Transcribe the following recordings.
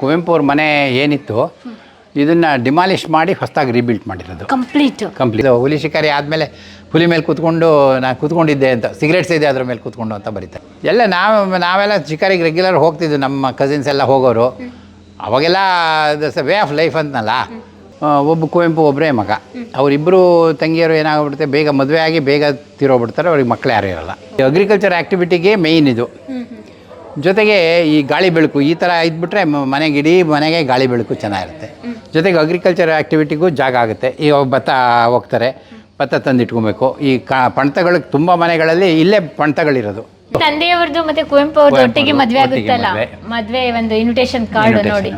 ಕುವೆಂಪು ಅವ್ರ ಮನೆ ಏನಿತ್ತು ಇದನ್ನು ಡಿಮಾಲಿಷ್ ಮಾಡಿ ಹೊಸದಾಗಿ ರೀಬಿಲ್ಟ್ ಮಾಡಿರೋದು. ಕಂಪ್ಲೀಟ್ ಕಂಪ್ಲೀಟ್ ಹುಲಿ ಶಿಕಾರಿ ಆದಮೇಲೆ ಹುಲಿ ಮೇಲೆ ಕೂತ್ಕೊಂಡು ನಾನು ಕೂತ್ಕೊಂಡಿದ್ದೆ ಅಂತ ಸಿಗರೇಟ್ಸ್ ಇದೆ ಅದ್ರ ಮೇಲೆ ಕೂತ್ಕೊಂಡು ಅಂತ ಬರೀತಾರೆ ಎಲ್ಲ ನಾವು ನಾವೆಲ್ಲ ಶಿಕಾರಿಗೆ ರೆಗ್ಯುಲರ್ ಹೋಗ್ತಿದ್ವಿ ನಮ್ಮ ಕಸಿನ್ಸ್ ಎಲ್ಲ ಹೋಗೋರು. ಅವಾಗೆಲ್ಲ ದಸ್ ವೇ ಆಫ್ ಲೈಫ್ ಅಂತನಲ್ಲ. ಒಬ್ಬ ಕುವೆಂಪು ಒಬ್ಬರೇ ಮಗ. ಅವರಿಬ್ಬರು ತಂಗಿಯರು ಏನಾಗ್ಬಿಡುತ್ತೆ ಬೇಗ ಮದುವೆ ಆಗಿ ಬೇಗ ತಿರೋಗ್ಬಿಡ್ತಾರೆ ಅವ್ರಿಗೆ ಮಕ್ಕಳು ಯಾರೂ ಇರಲ್ಲ. ಅಗ್ರಿಕಲ್ಚರ್ ಆ್ಯಕ್ಟಿವಿಟಿಗೆ ಮೇಯ್ನ್ ಇದು. ಜೊತೆಗೆ ಈ ಗಾಳಿ ಬೆಳಕು ಈ ಥರ ಇದ್ಬಿಟ್ರೆ ಮನೆಗೆ ಇಡೀ ಮನೆಗೆ ಗಾಳಿ ಬೆಳಕು ಚೆನ್ನಾಗಿರುತ್ತೆ. ಜೊತೆಗೆ ಅಗ್ರಿಕಲ್ಚರ್ ಆ್ಯಕ್ಟಿವಿಟಿಗೂ ಜಾಗ ಆಗುತ್ತೆ. ಈಗ ಭತ್ತ ಹೋಗ್ತಾರೆ. ಭತ್ತ ತಂದಿಟ್ಕೊಬೇಕು. ಈ ಕ ಪಣತಗಳಿಗೆ ತುಂಬ ಮನೆಗಳಲ್ಲಿ ಇಲ್ಲೇ ಪಣತಗಳಿರೋದು. ತಂದೆಯವ್ರದ್ದು ಮತ್ತೆ ಕುವೆಂಪು ಅವ್ರದ್ದು ಒಟ್ಟಿಗೆ ಮದುವೆ ಆಗುತ್ತಲ್ಲ? ಮದ್ವೆ. ಒಂದು ಇನ್ವಿಟೇಷನ್ ಕಾರ್ಡ್ ನೋಡಿ.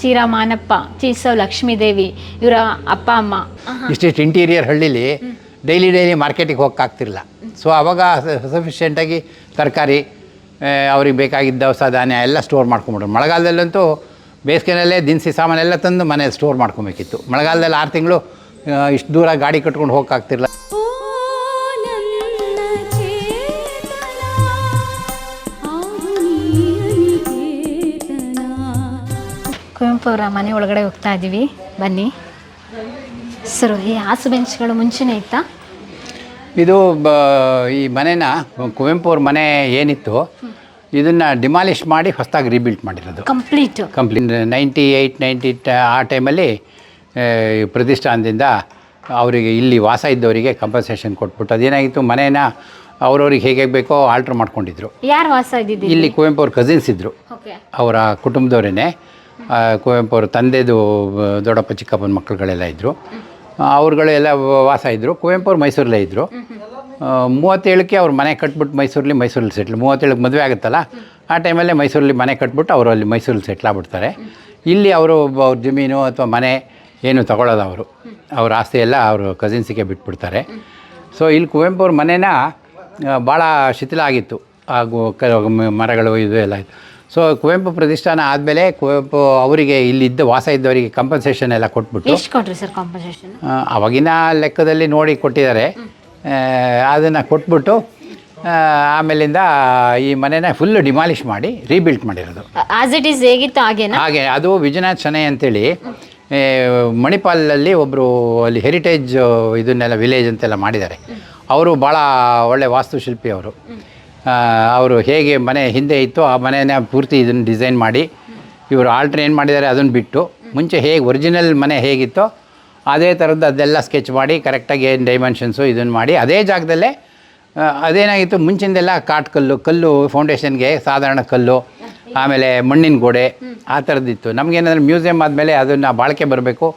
ಚೀರಾ ಮಾನಪ್ಪ ಚೀಸವ್ ಲಕ್ಷ್ಮೀದೇವಿ ಇವರ ಅಪ್ಪ ಅಮ್ಮ. ಇಷ್ಟಿಷ್ಟು ಇಂಟೀರಿಯರ್ ಹಳ್ಳಿಲಿ ಡೈಲಿ ಡೈಲಿ ಮಾರ್ಕೆಟಿಗೆ ಹೋಗಕ್ಕಾಗ್ತಿರಲಿಲ್ಲ ಸೊ ಅವಾಗ ಸಫಿಷಿಯೆಂಟಾಗಿ ತರಕಾರಿ ಅವ್ರಿಗೆ ಬೇಕಾಗಿದ್ದ ದವಸ ಧಾನ್ಯ ಎಲ್ಲ ಸ್ಟೋರ್ ಮಾಡ್ಕೊಂಬಿಟ್ರು. ಮಳೆಗಾಲದಲ್ಲಂತೂ ಬೇಸಿಗೆನಲ್ಲೇ ದಿನಸಿ ಸಾಮಾನೆಲ್ಲ ತಂದು ಮನೇಲಿ ಸ್ಟೋರ್ ಮಾಡ್ಕೊಬೇಕಿತ್ತು. ಮಳೆಗಾಲದಲ್ಲಿ ಆರು ತಿಂಗಳು ಇಷ್ಟು ದೂರ ಗಾಡಿ ಕಟ್ಕೊಂಡು ಹೋಗಕ್ಕಾಗ್ತಿರಲ್ಲ ನನ್ನ ಚೇತನ ಆಹುನಿಯನಿಕೇತನ ಕುವೆಂಪು ಅವರ ಮನೆ ಒಳಗಡೆ ಹೋಗ್ತಾ ಇದ್ದೀವಿ ಬನ್ನಿ. ಸರ್ ಈ ಹಾಸು ಬೆಂಚ್ಗಳು ಮುಂಚೆನೇ ಇತ್ತಾ? ಇದು ಬ ಈ ಮನೆನ ಕುವೆಂಪು ಅವ್ರ ಮನೆ ಏನಿತ್ತು ಇದನ್ನು ಡಿಮಾಲಿಷ್ ಮಾಡಿ ಹೊಸದಾಗಿ ರೀಬಿಲ್ಟ್ ಮಾಡಿರೋದು. Complete complete ninety eight ninety ಆ ಟೈಮಲ್ಲಿ ಪ್ರತಿಷ್ಠಾನದಿಂದ ಅವರಿಗೆ ಇಲ್ಲಿ ವಾಸ ಇದ್ದವರಿಗೆ ಕಂಪನ್ಸೇಷನ್ ಕೊಟ್ಬಿಟ್ಟು ಅದೇನಾಗಿತ್ತು ಮನೇನ ಅವ್ರವ್ರಿಗೆ ಹೇಗೆ ಬೇಕೋ ಆಲ್ಟ್ರ್ ಮಾಡ್ಕೊಂಡಿದ್ರು. ಯಾರು ವಾಸ ಇದ್ದಿದ್ದು ಇಲ್ಲಿ ಕುವೆಂಪು ಅವ್ರ ಕಸಿನ್ಸ್ ಇದ್ದರು ಅವರ ಕುಟುಂಬದವರೇನೆ ಕುವೆಂಪು ಅವ್ರ ತಂದೆದು ದೊಡ್ಡಪ್ಪ ಚಿಕ್ಕಪ್ಪನ ಮಕ್ಕಳುಗಳೆಲ್ಲ ಇದ್ದರು ಅವ್ರುಗಳೆಲ್ಲ ವಾಸ ಇದ್ದರು ಕುವೆಂಪು ಅವ್ರು ಮೈಸೂರಲ್ಲೇ ಇದ್ದರು ಮೂವತ್ತೇಳಕ್ಕೆ ಅವ್ರ ಮನೆ ಕಟ್ಬಿಟ್ಟು ಮೈಸೂರಲ್ಲಿ ಮೈಸೂರಲ್ಲಿ ಸೆಟ್ಲ್ ಮೂವತ್ತೇಳಕ್ಕೆ ಮದುವೆ ಆಗುತ್ತಲ್ಲ? ಆ ಟೈಮಲ್ಲೇ ಮೈಸೂರಲ್ಲಿ ಮನೆ ಕಟ್ಬಿಟ್ಟು ಅವರು ಅಲ್ಲಿ ಮೈಸೂರಲ್ಲಿ ಸೆಟ್ಲ್ ಆಗ್ಬಿಡ್ತಾರೆ. ಇಲ್ಲಿ ಅವರು ಅವ್ರ ಜಮೀನು ಅಥವಾ ಮನೆ ಏನು ತಗೊಳ್ಳೋದು ಅವರು. ಅವ್ರ ಆಸ್ತಿ ಎಲ್ಲ ಅವರು ಕಸಿನ್ಸಿಗೆ ಬಿಟ್ಬಿಡ್ತಾರೆ. ಸೊ ಇಲ್ಲಿ ಕುವೆಂಪು ಅವ್ರ ಮನೇನ ಭಾಳ ಶಿಥಿಲ ಆಗಿತ್ತು. ಹಾಗೂ ಮರಗಳು ಇದು ಎಲ್ಲ ಇತ್ತು. ಸೊ ಕುವೆಂಪು ಪ್ರತಿಷ್ಠಾನ ಆದಮೇಲೆ ಕುವೆಂಪು ಅವರಿಗೆ ಇಲ್ಲಿದ್ದ ವಾಸ ಇದ್ದವರಿಗೆ ಕಂಪನ್ಸೇಷನ್ ಎಲ್ಲ ಕೊಟ್ಬಿಟ್ಟು ಎಷ್ಟು ಕೊಟ್ರಿ ಸರ್ ಕಾಂಪನ್ಸೇಷನ್ ಅವಾಗಿನ ಲೆಕ್ಕದಲ್ಲಿ ನೋಡಿ ಕೊಟ್ಟಿದ್ದಾರೆ. ಅದನ್ನು ಕೊಟ್ಬಿಟ್ಟು ಆಮೇಲಿಂದ ಈ ಮನೆನ ಫುಲ್ ಡಿಮಾಲಿಷ್ ಮಾಡಿ ರೀಬಿಲ್ಟ್ ಮಾಡಿರೋದು. ಆಸ್ ಇಟ್ ಈಸ್ ಹೇಗಿತ್ತು ಹಾಗೆ ಹಾಗೆ ಅದು ವಿಜಯನಾಥ್ ಶನೈ ಅಂತೇಳಿ ಮಣಿಪಾಲಲ್ಲಿ ಒಬ್ಬರು ಅಲ್ಲಿ ಹೆರಿಟೇಜ್ ಇದನ್ನೆಲ್ಲ ವಿಲೇಜ್ ಅಂತೆಲ್ಲ ಮಾಡಿದ್ದಾರೆ. ಅವರು ಭಾಳ ಒಳ್ಳೆ ವಾಸ್ತುಶಿಲ್ಪಿ ಅವರು ಅವರು ಹೇಗೆ ಮನೆ ಹಿಂದೆ ಇತ್ತು ಆ ಮನೆನ ಪೂರ್ತಿ ಇದನ್ನು ಡಿಸೈನ್ ಮಾಡಿ, ಇವರು ಆಲ್ಟ್ರ್ ಏನು ಮಾಡಿದ್ದಾರೆ ಅದನ್ನು ಬಿಟ್ಟು, ಮುಂಚೆ ಹೇಗೆ ಒರಿಜಿನಲ್ ಮನೆ ಹೇಗಿತ್ತು ಅದೇ ಥರದ್ದು ಅದೆಲ್ಲ ಸ್ಕೆಚ್ ಮಾಡಿ ಕರೆಕ್ಟಾಗಿ ಏನು ಡೈಮೆನ್ಷನ್ಸು ಇದನ್ನು ಮಾಡಿ, ಅದೇ ಜಾಗದಲ್ಲೇ ಅದೇನಾಗಿತ್ತು, ಮುಂಚಿಂದೆಲ್ಲ ಕಾಟ್ ಕಲ್ಲು ಕಲ್ಲು ಫೌಂಡೇಶನ್ಗೆ ಸಾಧಾರಣ ಕಲ್ಲು, ಆಮೇಲೆ ಮಣ್ಣಿನ ಗೋಡೆ, ಆ ಥರದ್ದಿತ್ತು ನಮಗೇನಂದ್ರೆ ಮ್ಯೂಸಿಯಂ ಆದಮೇಲೆ ಅದನ್ನು ಬಾಳಿಕೆ ಬರಬೇಕು,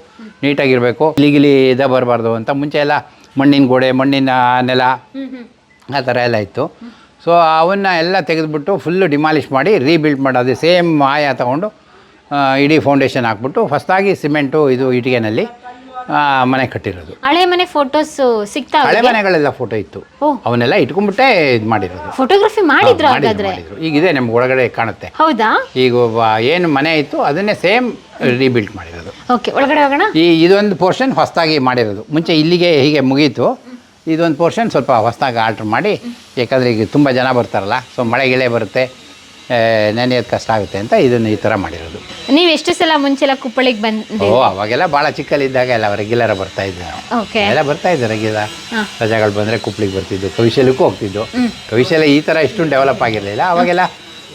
ನೀಟಾಗಿರಬೇಕು ಇಲಿಗಿಲಿ ಇದ ಬರಬಾರ್ದು ಅಂತ ಮುಂಚೆ ಎಲ್ಲ ಮಣ್ಣಿನ ಗೋಡೆ, ಮಣ್ಣಿನ ನೆಲ, ಆ ಥರ ಎಲ್ಲ ಇತ್ತು. ಸೊ ಅವನ್ನ ಎಲ್ಲ ತೆಗೆದುಬಿಟ್ಟು ಫುಲ್ಲು ಡಿಮಾಲಿಷ್ ಮಾಡಿ ರೀಬಿಲ್ಡ್ ಮಾಡೋದು ಸೇಮ್ ಆಯ ತಗೊಂಡು ಇಡೀ ಫೌಂಡೇಶನ್ ಹಾಕ್ಬಿಟ್ಟು ಹೊಸದಾಗಿ ಸಿಮೆಂಟು ಇದು ಇಟ್ಟಿಗೆನಲ್ಲಿ ಮನೆ ಕಟ್ಟಿರೋದು. ಹಳೆ ಮನೆ ಫೋಟೋಸ್ ಸಿಗ್ತಾ ಹಳೆ ಮನೆಗಳೆಲ್ಲ ಫೋಟೋ ಇತ್ತು. ಅವನ್ನೆಲ್ಲ ಇಟ್ಕೊಂಡ್ಬಿಟ್ಟೆ ಇದು ಮಾಡಿರೋದು. ಫೋಟೋಗ್ರಫಿ ಮಾಡಿದ್ರು ಹಾಗಾದ್ರೆ. ಈಗ ಇದೆ ನಮ್ಗೆ ಒಳಗಡೆ ಕಾಣುತ್ತೆ. ಹೌದಾ? ಈಗ ಏನು ಮನೆ ಇತ್ತು ಅದನ್ನೇ ಸೇಮ್ ರೀಬಿಲ್ಟ್ ಮಾಡಿರೋದು. ಓಕೆ ಒಳಗಡೆ ಹೋಗೋಣ? ಈ ಇದೊಂದು ಪೋರ್ಷನ್ ಹೊಸದಾಗಿ ಮಾಡಿರೋದು. ಮುಂಚೆ ಇಲ್ಲಿಗೆ ಹೀಗೆ ಮುಗೀತು. ಇದೊಂದು ಪೋರ್ಷನ್ ಸ್ವಲ್ಪ ಹೊಸದಾಗಿ ಆರ್ಡ್ರ್ ಮಾಡಿ ಯಾಕಂದರೆ ಈಗ ತುಂಬ ಜನ ಬರ್ತಾರಲ್ಲ ಸೊ ಮಳೆ ಗಿಳೆ ಬರುತ್ತೆ ನೆನೆಯೋದು ಕಷ್ಟ ಆಗುತ್ತೆ ಅಂತ ಇದನ್ನು ಈ ಥರ ಮಾಡಿರೋದು. ನೀವು ಎಷ್ಟು ಸಲ ಮುಂಚೆಲ್ಲ ಕುಪ್ಪಳಿಗೆ ಬಂದು? ಓ ಅವಾಗೆಲ್ಲ ಭಾಳ ಚಿಕ್ಕಲ್ಲಿದ್ದಾಗ ಎಲ್ಲ ರೆಗ್ಯುಲರ್ ಬರ್ತಾ ಇದ್ದೆ ನಾವು. ಎಲ್ಲ ಬರ್ತಾ ಇದ್ದೆ ರೆಗ್ಯುಲರ್ ರಜಾಗಳು ಬಂದರೆ ಕುಪ್ಪಳಿಗೆ ಬರ್ತಿದ್ದು ಕವಿಶಲಕ್ಕೂ ಹೋಗ್ತಿದ್ದು ಕವಿಶಲ ಈ ಥರ ಇಷ್ಟೊಂದು ಡೆವಲಪ್ ಆಗಿರಲಿಲ್ಲ ಅವಾಗೆಲ್ಲ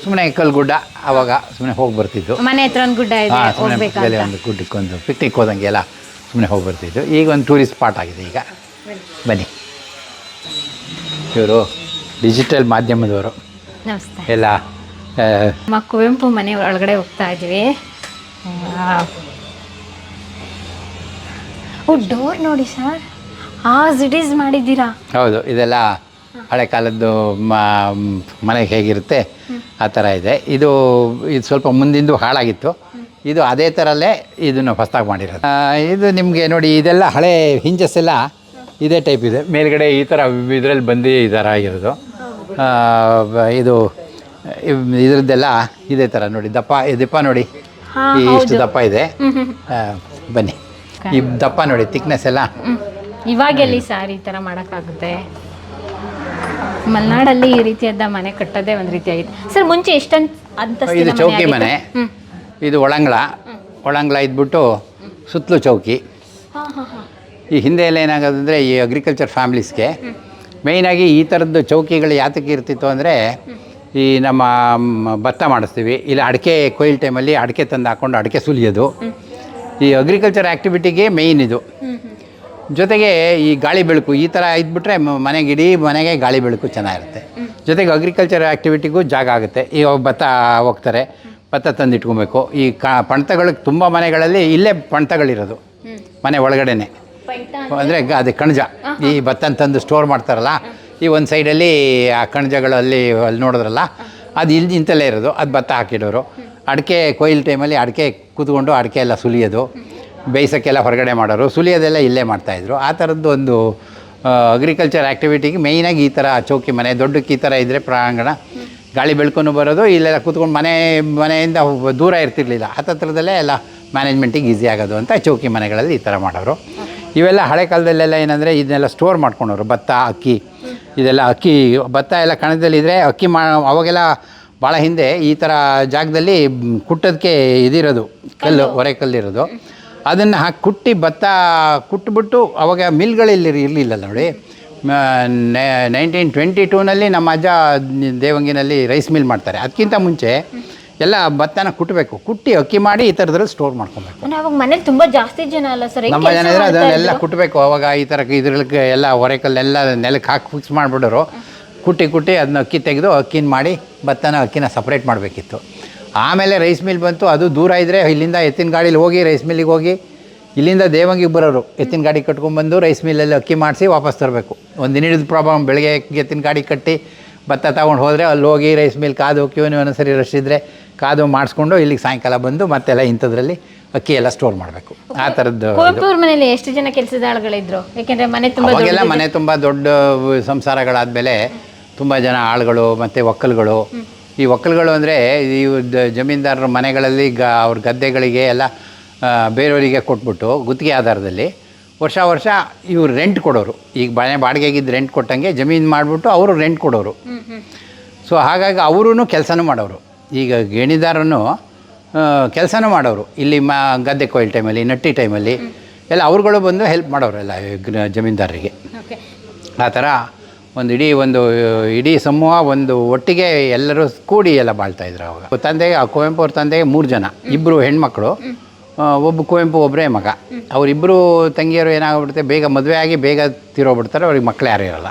ಸುಮ್ಮನೆ ಕಲ್ಗುಡ್ಡ ಅವಾಗ ಸುಮ್ಮನೆ ಹೋಗಿ ಬರ್ತಿದ್ದು ಮನೆ ಹತ್ರ ಒಂದು ಗುಡ್ಡ ಸುಮ್ಮನೆ ಒಂದು ಗುಡ್ಡಕ್ಕೊಂದು ಪಿಕ್ನಿಕ್ ಹೋದಂಗೆಲ್ಲ ಸುಮ್ಮನೆ ಹೋಗಿ ಬರ್ತಿದ್ದು ಈಗ ಒಂದು ಟೂರಿಸ್ಟ್ ಸ್ಪಾಟ್ ಆಗಿದೆ ಈಗ. ಬನ್ನಿ. ಇವರು ಡಿಜಿಟಲ್ ಮಾಧ್ಯಮದವರು. ನಮಸ್ತೆ. ಎಲ್ಲ ನಮ್ಮ ಕುವೆಂಪು ಮನೆ ಒಳಗಡೆ ಹೋಗ್ತಾ ಇದ್ದೀವಿ ಓ ಡೋರ್ ನೋಡಿ ಸರ್. ಆಸ್ ಇಟ್ ಈಸ್ ಮಾಡಿದ್ದೀರಾ? ಹೌದು ಇದೆಲ್ಲ ಹಳೆ ಕಾಲದ್ದು ಮನೆ ಮನೆಗೆ ಹೇಗಿರುತ್ತೆ ಆ ಥರ ಇದೆ. ಇದು ಇದು ಸ್ವಲ್ಪ ಮುಂದಿಂದು ಹಾಳಾಗಿತ್ತು. ಇದು ಅದೇ ಥರಲ್ಲೇ ಇದನ್ನು ಹೊಸ್ದಾಗಿ ಮಾಡಿರೋದು. ಇದು ನಿಮಗೆ ನೋಡಿ ಇದೆಲ್ಲ ಹಳೆ ಹಿಂಜಸ್ ಎಲ್ಲ ಇದೇ ಟೈಪ್ ಇದೆ. ಮೇಲ್ಗಡೆ ಈ ಥರ ಇದರಲ್ಲಿ ಬಂದು ಈ ಥರ ಆಗಿರೋದು. ಇದು ಇದರದ್ದೆಲ್ಲ ಇದೇ ಥರ ನೋಡಿ. ದಪ್ಪ ದಪ್ಪ ನೋಡಿ. ಇಷ್ಟು ದಪ್ಪ ಇದೆ. ಬನ್ನಿ. ಈ ದಪ್ಪ ನೋಡಿ ತಿಕ್ನೆಸ್ ಎಲ್ಲ. ಇವಾಗ ಎಲ್ಲಿ ಸಾರ್ ಈ ಥರ ಮಾಡೋಕ್ಕಾಗುತ್ತೆ? ಮಲೆನಾಡಲ್ಲಿ ಈ ರೀತಿಯಾದ ಮನೆ ಕಟ್ಟೋದೇ ಒಂದು ರೀತಿ ಆಗಿದೆ. ಸರ್ ಮುಂಚೆ ಎಷ್ಟಂತ ಇದು ಚೌಕಿ ಮನೆ. ಇದು ಒಳಂಗಳ ಒಳಂಗಳ ಇದ್ಬಿಟ್ಟು ಸುತ್ತಲೂ ಚೌಕಿ. ಈ ಹಿಂದೆ ಎಲ್ಲ ಏನಾಗೋದಂದರೆ ಈ ಅಗ್ರಿಕಲ್ಚರ್ ಫ್ಯಾಮ್ಲೀಸ್ಗೆ ಮೇಯ್ನಾಗಿ ಈ ಥರದ್ದು ಚೌಕಿಗಳು ಯಾತಕ್ಕೆ ಇರ್ತಿತ್ತು ಅಂದರೆ ಈ ನಮ್ಮ ಭತ್ತ ಮಾಡಿಸ್ತೀವಿ. ಇಲ್ಲ, ಅಡಿಕೆ ಕೊಯ್ಲು ಟೈಮಲ್ಲಿ ಅಡಿಕೆ ತಂದು ಹಾಕ್ಕೊಂಡು ಅಡಿಕೆ ಸುಲಿಯೋದು. ಈ ಅಗ್ರಿಕಲ್ಚರ್ ಆ್ಯಕ್ಟಿವಿಟಿಗೆ ಮೇಯ್ನ್ ಇದು. ಜೊತೆಗೆ ಈ ಗಾಳಿ ಬೆಳಕು ಈ ಥರ ಇದ್ಬಿಟ್ರೆ ಮನೆಗೆ ಇಡೀ ಮನೆಗೆ ಗಾಳಿ ಬೆಳಕು ಚೆನ್ನಾಗಿರುತ್ತೆ. ಜೊತೆಗೆ ಅಗ್ರಿಕಲ್ಚರ್ ಆ್ಯಕ್ಟಿವಿಟಿಗೂ ಜಾಗ ಆಗುತ್ತೆ. ಈಗ ಭತ್ತ ಹೋಗ್ತಾರೆ. ಭತ್ತ ತಂದಿಟ್ಕೊಬೇಕು. ಈ ಕ ಪಣತಗಳಿಗೆ ತುಂಬ ಮನೆಗಳಲ್ಲಿ ಇಲ್ಲೇ ಪಣತಗಳಿರೋದು ಮನೆ ಒಳಗಡೆನೆ. ಅಂದರೆ ಅದೇ ಕಣಜ. ಈ ಭತ್ತ ತಂದು ಸ್ಟೋರ್ ಮಾಡ್ತಾರಲ್ಲ ಈ ಒಂದು ಸೈಡಲ್ಲಿ ಆ ಕಣಜಗಳಲ್ಲಿ ಅಲ್ಲಿ ನೋಡಿದ್ರಲ್ಲ ಅದು ಇಲ್ಲಿ ಇಂತಲೇ ಇರೋದು ಅದು ಭತ್ತ ಹಾಕಿಡೋರು. ಅಡಿಕೆ ಕೊಯ್ಲು ಟೈಮಲ್ಲಿ ಅಡಿಕೆ ಕೂತ್ಕೊಂಡು ಅಡಿಕೆ ಎಲ್ಲ ಸುಲಿಯೋದು ಬೇಯಿಸೋಕ್ಕೆಲ್ಲ ಹೊರಗಡೆ ಮಾಡೋರು ಸುಲಿಯೋದೆಲ್ಲ ಇಲ್ಲೇ ಮಾಡ್ತಾಯಿದ್ರು ಆ ಥರದ್ದು ಒಂದು ಅಗ್ರಿಕಲ್ಚರ್ ಆ್ಯಕ್ಟಿವಿಟಿಗೆ ಮೇಯ್ನಾಗಿ ಈ ಥರ ಚೌಕಿ ಮನೆ ದೊಡ್ಡಕ್ಕೆ ಈ ಥರ ಇದ್ದರೆ ಪ್ರಾಂಗಣ. ಗಾಳಿ ಬೆಳ್ಕೊಂಡು ಬರೋದು ಇಲ್ಲೆಲ್ಲ ಕೂತ್ಕೊಂಡು ಮನೆ ಮನೆಯಿಂದ ದೂರ ಇರ್ತಿರ್ಲಿಲ್ಲ. ಹತ್ತತ್ರದಲ್ಲೇ ಎಲ್ಲ ಮ್ಯಾನೇಜ್ಮೆಂಟಿಗೆ ಈಸಿ ಆಗೋದು ಅಂತ ಚೌಕಿ ಮನೆಗಳಲ್ಲಿ ಈ ಥರ ಮಾಡೋರು. ಇವೆಲ್ಲ ಹಳೆ ಕಾಲದಲ್ಲೆಲ್ಲ ಏನಂದರೆ ಇದನ್ನೆಲ್ಲ ಸ್ಟೋರ್ ಮಾಡ್ಕೊಂಡವ್ರು. ಭತ್ತ ಅಕ್ಕಿ ಇದೆಲ್ಲ ಅಕ್ಕಿ ಭತ್ತ ಎಲ್ಲ ಕಣದಲ್ಲಿದ್ದರೆ ಅಕ್ಕಿ ಮಾ ಅವಾಗೆಲ್ಲ ಭಾಳ ಹಿಂದೆ ಈ ಥರ ಜಾಗದಲ್ಲಿ ಕುಟ್ಟೋದಕ್ಕೆ ಇದಿರೋದು ಕಲ್ಲು ಹೊರೆ ಕಲ್ಲಿರೋದು. ಅದನ್ನು ಹಾಕಿ ಕುಟ್ಟಿ ಭತ್ತ ಕುಟ್ಬಿಟ್ಟು ಅವಾಗ ಮಿಲ್ಗಳಲ್ಲಿ ಇರಲಿಲ್ಲ ನೋಡಿ. ನೈನ್ಟೀನ್ ಟ್ವೆಂಟಿ ಟೂನಲ್ಲಿ ನಮ್ಮ ಅಜ್ಜ ದೇವಂಗಿನಲ್ಲಿ ರೈಸ್ ಮಿಲ್ ಮಾಡ್ತಾರೆ. ಅದಕ್ಕಿಂತ ಮುಂಚೆ ಎಲ್ಲ ಭತ್ತನ ಕುಟ್ಟಬೇಕು ಕುಟ್ಟಿ ಅಕ್ಕಿ ಮಾಡಿ ಈ ಥರದ್ರಲ್ಲಿ ಸ್ಟೋರ್ ಮಾಡ್ಕೊಬೇಕು. ಅಂದ್ರೆ ಅವಾಗ ಮನೇಲಿ ತುಂಬಾ ಜಾಸ್ತಿ ಜನ ಅಲ್ಲ ಸರ್? ನಮ್ಮ ಜನ ಇದ್ರೆ ಅದನ್ನೆಲ್ಲ ಕುಟ್ಟಬೇಕು ಅವಾಗ ಈ ಥರ ಇದ್ರಕ್ಕೆ ಎಲ್ಲ ಹೊರೆಕಲ್ಲೆಲ್ಲ ನೆಲಕ್ಕೆ ಹಾಕಿ ಫಿಕ್ಸ್ ಮಾಡಿಬಿಡೋರು. ಕುಟ್ಟಿ ಕುಟ್ಟಿ ಅದನ್ನ ಅಕ್ಕಿ ತೆಗೆದು ಅಕ್ಕಿನ ಮಾಡಿ ಭತ್ತನ ಅಕ್ಕಿನ ಸಪ್ರೇಟ್ ಮಾಡಬೇಕಿತ್ತು. ಆಮೇಲೆ ರೈಸ್ ಮಿಲ್ ಬಂತು. ಅದು ದೂರ ಇದ್ದರೆ ಇಲ್ಲಿಂದ ಎತ್ತಿನ ಗಾಡೀಲಿ ಹೋಗಿ ರೈಸ್ ಮಿಲ್ಲಿಗೆ ಹೋಗಿ ಇಲ್ಲಿಂದ ದೇವಂಗಿಗೆ ಬರೋರು. ಎತ್ತಿನ ಗಾಡಿ ಕಟ್ಕೊಂಡ್ಬಂದು ರೈಸ್ ಮಿಲ್ಲಲ್ಲಿ ಅಕ್ಕಿ ಮಾಡಿಸಿ ವಾಪಸ್ ತರಬೇಕು. ಒಂದು ದಿನ ಹಿಡಿದ ಪ್ರಾಬ್ಲಮ್ ಬೆಳಗ್ಗೆ ಎತ್ತಿನ ಗಾಡಿ ಕಟ್ಟಿ ಭತ್ತ ತಗೊಂಡು ಹೋದರೆ ಅಲ್ಲಿ ಹೋಗಿ ರೈಸ್ ಮಿಲ್ ಕಾದು ಕ್ಯೂನು ಒಂದೊಂದ್ಸರಿ ರಶ್ ಇದ್ದರೆ ಕಾದು ಮಾಡಿಸ್ಕೊಂಡು ಇಲ್ಲಿಗೆ ಸಾಯಂಕಾಲ ಬಂದು ಮತ್ತೆಲ್ಲ ಇಂಥದ್ರಲ್ಲಿ ಅಕ್ಕಿ ಎಲ್ಲ ಸ್ಟೋರ್ ಮಾಡಬೇಕು. ಆ ಥರದ್ದು ಮನೆಯಲ್ಲಿ ಎಷ್ಟು ಜನ ಕೆಲಸದ ಆಳುಗಳಿದ್ರು ಯಾಕೆಂದರೆ ಮನೆ ತುಂಬಾ ಅವಾಗೆಲ್ಲ ಮನೆ ತುಂಬ ದೊಡ್ಡ ಸಂಸಾರಗಳಾದಮೇಲೆ ತುಂಬ ಜನ ಆಳುಗಳು ಮತ್ತು ಒಕ್ಕಲುಗಳು. ಈ ಒಕ್ಕಲುಗಳು ಅಂದರೆ ಈ ಜಮೀನ್ದಾರರ ಮನೆಗಳಲ್ಲಿ ಗ ಅವ್ರ ಗದ್ದೆಗಳಿಗೆ ಎಲ್ಲ ಬೇರೆಯವರಿಗೆ ಕೊಟ್ಬಿಟ್ಟು ಗುತ್ತಿಗೆ ಆಧಾರದಲ್ಲಿ ವರ್ಷ ವರ್ಷ ಇವ್ರು ರೆಂಟ್ ಕೊಡೋರು. ಈಗ ಮನೆ ಬಾಡಿಗೆಗಿದ್ದು ರೆಂಟ್ ಕೊಟ್ಟಂಗೆ ಜಮೀನು ಮಾಡಿಬಿಟ್ಟು ಅವರು ರೆಂಟ್ ಕೊಡೋರು. ಸೊ ಹಾಗಾಗಿ ಅವರೂ ಕೆಲಸನೂ ಮಾಡೋರು. ಈಗ ಗೇಣಿದಾರನು ಕೆಲಸನೂ ಮಾಡೋರು. ಇಲ್ಲಿ ಮ ಗದ್ದೆ ಕೊಯ್ಲು ಟೈಮಲ್ಲಿ ನಟ್ಟಿ ಟೈಮಲ್ಲಿ ಎಲ್ಲ ಅವ್ರುಗಳು ಬಂದು ಹೆಲ್ಪ್ ಮಾಡೋರು ಎಲ್ಲ ಜಮೀನ್ದಾರರಿಗೆ. ಆ ಥರ ಒಂದು ಇಡೀ ಒಂದು ಇಡೀ ಸಮೂಹ ಒಂದು ಒಟ್ಟಿಗೆ ಎಲ್ಲರೂ ಕೂಡಿ ಎಲ್ಲ ಬಾಳ್ತಾ ಇದ್ರು ಅವಾಗ. ತಂದೆಗೆ ಆ ಕುವೆಂಪು ಅವ್ರ ತಂದೆಗೆ ಮೂರು ಜನ. ಇಬ್ಬರು ಹೆಣ್ಮಕ್ಳು. ಒಬ್ಬ ಕುವೆಂಪು ಒಬ್ಬರೇ ಮಗ. ಅವರಿಬ್ಬರು ತಂಗಿಯರು ಏನಾಗ್ಬಿಡುತ್ತೆ, ಬೇಗ ಮದುವೆ ಆಗಿ ಬೇಗ ತಿರೋಗ್ಬಿಡ್ತಾರೆ ಅವ್ರಿಗೆ ಮಕ್ಕಳು ಯಾರೂ ಇರಲ್ಲ.